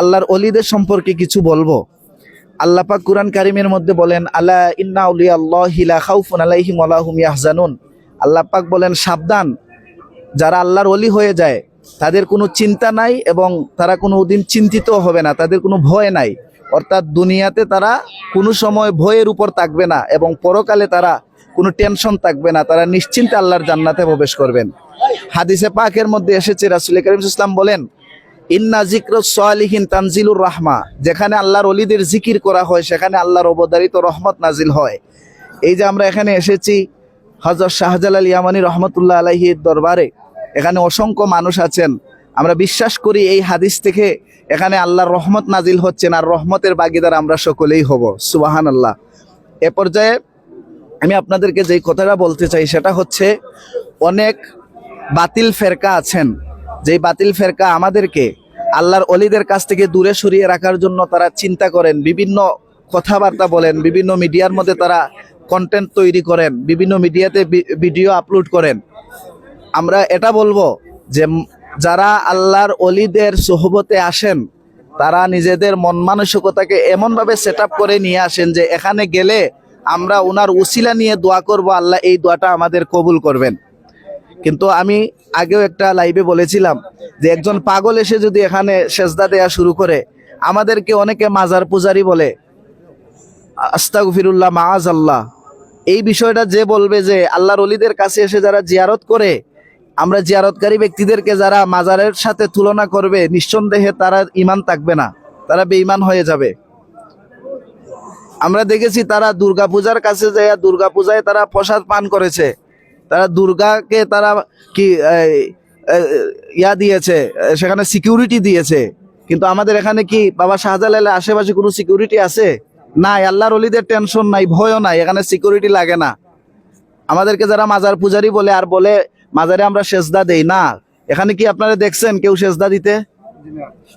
আল্লাহর অলিদের সম্পর্কে কিছু বলব? আল্লাহ পাক কুরআন কারিমের মধ্যে বলেন আল্লাহ ইন্না উলিয়া আল্লাহ লা খাউফুন আলাইহিম ওয়া লাহুম ইয়াহজানুন। আল্লাহ পাক বলেন, সাবধান, যারা আল্লাহর অলি হয়ে যায়, তাদের কোনো চিন্তা নাই এবং তারা কোনো দিন চিন্তিত হবে না, তাদের কোনো ভয় নাই। অর্থাৎ দুনিয়াতে তারা কোনো সময় ভয়ের উপর থাকবে না এবং পরকালে তারা কোনো টেনশন থাকবে না, তারা নিশ্চিন্তে আল্লাহর জান্নাতে প্রবেশ করবেন। হাদিসে পাকের মধ্যে এসেছে, রাসুল করিম ইসলাম বলেন ইন্না জিক্র সালিহিন তানজিলুর রাহমা। যেখানে আল্লাহর অলিদের জিকির করা হয়, সেখানে আল্লাহর অবদারিত রহমত নাজিল হয়। এই যে আমরা এখানে এসেছি হজরত শাহজালাল ইয়ামানি রহমতুল্লাহ আলাহির দরবারে। এখানে অসংখ্য মানুষ আছেন। আমরা বিশ্বাস করি এই হাদিস থেকে এখানে আল্লাহর রহমত নাজিল হচ্ছেন আর রহমতের বাগিদার আমরা সকলেই হব। সুবাহান আল্লাহ এ পর্যায়ে আমি আপনাদেরকে যেই কথাটা বলতে চাই, সেটা হচ্ছে অনেক বাতিল ফেরকা আছেন। যেই বাতিল ফেরকা আমাদেরকে আল্লাহর অলিদের কাছ থেকে দূরে সরিয়ে রাখার জন্য তারা চিন্তা করেন, বিভিন্ন কথাবার্তা বলেন, বিভিন্ন মিডিয়ার মধ্যে তারা কন্টেন্ট তৈরি করেন, বিভিন্ন মিডিয়াতে ভিডিও আপলোড করেন। আমরা এটা বলব যে যারা আল্লাহর অলিদের সোহবতে আসেন, তারা নিজেদের মন মানসিকতাকে এমনভাবে সেট করে নিয়ে আসেন যে এখানে গেলে আমরা ওনার উসিলা নিয়ে দোয়া করব, আল্লাহ এই দোয়াটা আমাদের কবুল করবেন। কিন্তু আমি আগেও একটা লাইভে বলেছিলাম যে একজন পাগল এসে যদি এখানে সেজদা দেয়া শুরু করে, আমাদেরকে অনেকে মাজার পূজারি বলে, আস্তাগফিরুল্লাহ মাজ আল্লাহ এই বিষয়টা যে বলবে যে আল্লাহর অলিদের কাছে এসে যারা জিয়ারত করে, আমরা জিয়ারতকারী ব্যক্তিদেরকে যারা মাজারের সাথে তুলনা করবে, নিঃসন্দেহে তারা ইমান থাকবে না, তারা বেঈমান হয়ে যাবে। আমরা দেখেছি তারা দুর্গা পূজার কাছে যায় দুর্গা পূজায় তারা প্রসাদ পান করেছে। তারা দুর্গাকে তারা কি ইয়া দিয়েছে, সেখানে সিকিউরিটি দিয়েছে। কিন্তু আমাদের এখানে কি বাবা শাহজালালের আশেপাশে কোনো সিকিউরিটি আছে? নাই, আল্লাহর অলিদের টেনশন নাই, ভয়ও নাই, এখানে সিকিউরিটি লাগে না। আমাদেরকে যারা মাজার পূজারি বলে আর বলে, মাজারে আমরা সেজদা দেই। না, এখানে কি আপনারা দেখছেন কেউ সেজদা দিতে?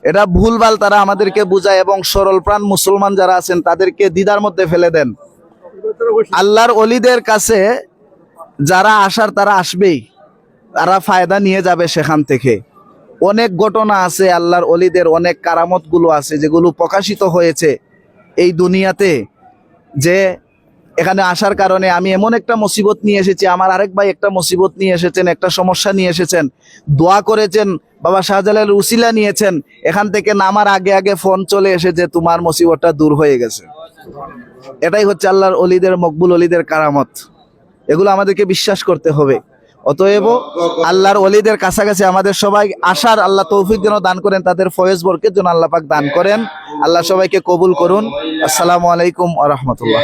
এটা ভুলভাল তারা আমাদেরকে বুঝায় এবং সরল প্রাণ মুসলমান যারা আছেন, তাদেরকে দিদার মধ্যে ফেলে দেন। আল্লাহর অলিদের কাছে যারা আসার তারা আসবেই, তারা ফায়দা নিয়ে যাবে সেখান থেকে। অনেক ঘটনা আছে, আল্লাহর অলিদের অনেক কারামতগুলো আছে, যেগুলো প্রকাশিত হয়েছে এই দুনিয়াতে, যে এখানে আসার কারণে আমি এমন একটা মুসিবত নিয়ে এসেছি, আমার আরেক ভাই একটা মুসিবত নিয়ে এসেছেন, একটা সমস্যা নিয়ে এসেছেন। দোয়া করেছেন, বাবা শাহজালাল উসিলা নিয়েছেন, এখান থেকে নামার আগে আগে ফোন চলে এসে যে তোমার মুসিবতটা দূর হয়ে গেছে। এটাই হচ্ছে আল্লাহর অলিদের, মকবুল অলিদের কারামত। এগুলো আমাদেরকে বিশ্বাস করতে হবে। অতএব আল্লাহর অলিদের কাছাকাছি আমাদের সবাই আশার আল্লাহ তৌফিক যেন দান করেন, তাদের ফয়েজ বরকে যেন আল্লাহ পাক দান করেন। আল্লাহ সবাইকে কবুল করুন। আসসালামু আলাইকুম আ রহমতুল্লাহ.